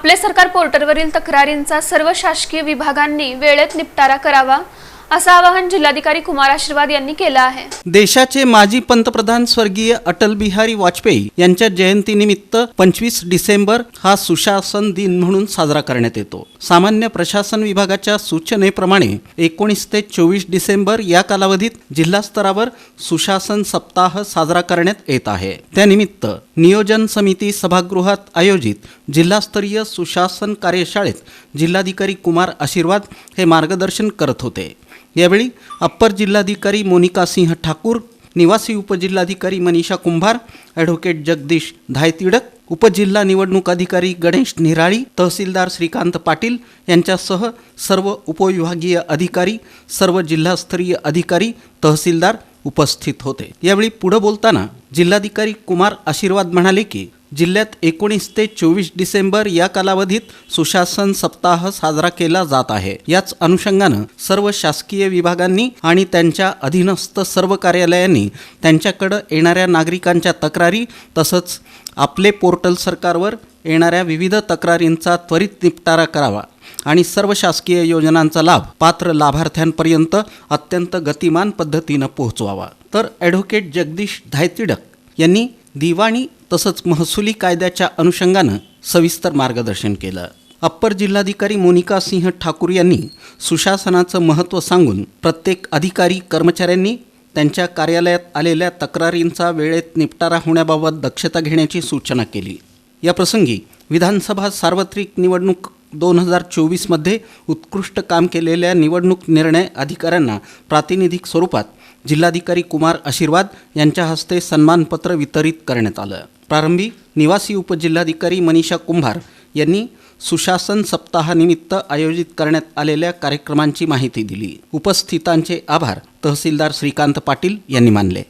आपले सरकार पोर्टलवरील तक्रारींचा सर्व शासकीय विभागांनी वेळेत निपटारा करावा. असं आवाहन जिल्हाधिकारी कुमार आशीर्वाद यांनी केलं आहे. देशाचे माजी पंतप्रधान स्वर्गीय अटल बिहारी वाजपेयी यांच्या जयंतीनिमित्त पंचवीस डिसेंबर हा सुशासन दिन म्हणून साजरा करण्यात येतो. सामान्य प्रशासन विभागाच्या सूचनेप्रमाणे एकोणीस ते चोवीस डिसेंबर या कालावधीत जिल्हा स्तरावर सुशासन सप्ताह साजरा करण्यात येत आहे. त्यानिमित्त नियोजन समिती सभागृहात आयोजित जिल्हास्तरीय सुशासन कार्यशाळेत जिल्हाधिकारी कुमार आशीर्वाद हे मार्गदर्शन करत होते. यावेळी अप्पर जिल्हाधिकारी मोनिका सिंह ठाकूर निवासी उपजिल्हाधिकारी मनीषा कुंभार ॲडव्होकेट जगदीश धायतिडक उपजिल्हा निवडणूक अधिकारी गणेश निराळी तहसीलदार श्रीकांत पाटील यांच्यासह सर्व उपविभागीय अधिकारी सर्व जिल्हास्तरीय अधिकारी तहसीलदार उपस्थित होते. यावेळी पुढे बोलताना जिल्हाधिकारी कुमार आशीर्वाद म्हणाले की जिल्ह्यात एकोणीस ते चोवीस डिसेंबर या कालावधीत सुशासन सप्ताह साजरा केला जात आहे. याच अनुषंगानं सर्व शासकीय विभागांनी आणि त्यांच्या अधीनस्थ सर्व कार्यालयांनी त्यांच्याकडं येणाऱ्या नागरिकांच्या तक्रारी तसंच आपले पोर्टल सरकारवर येणाऱ्या विविध तक्रारींचा त्वरित निपटारा करावा आणि सर्व शासकीय योजनांचा लाभ पात्र लाभार्थ्यांपर्यंत अत्यंत गतिमान पद्धतीनं पोहोचवावा. तर ॲडव्होकेट जगदीश धायतिडक यांनी दिवाणी तसंच महसुली कायद्याच्या अनुषंगानं सविस्तर मार्गदर्शन केलं. अप्पर जिल्हाधिकारी मोनिका सिंह ठाकूर यांनी सुशासनाचं महत्त्व सांगून प्रत्येक अधिकारी कर्मचाऱ्यांनी त्यांच्या कार्यालयात आलेल्या तक्रारींचा वेळेत निपटारा होण्याबाबत दक्षता घेण्याची सूचना केली. या प्रसंगी विधानसभा सार्वत्रिक निवडणूक दोन हजार चोवीसमध्ये उत्कृष्ट काम केलेल्या निवडणूक निर्णय अधिकाऱ्यांना प्रातिनिधिक स्वरूपात जिल्हाधिकारी कुमार आशीर्वाद यांच्या हस्ते सन्मानपत्र वितरित करण्यात आलं. प्रारंभी निवासी उपजिल्हाधिकारी मनीषा कुंभार यांनी सुशासन सप्ताहानिमित्त आयोजित करण्यात आलेल्या कार्यक्रमांची माहिती दिली. उपस्थितांचे आभार तहसीलदार श्रीकांत पाटील यांनी मानले.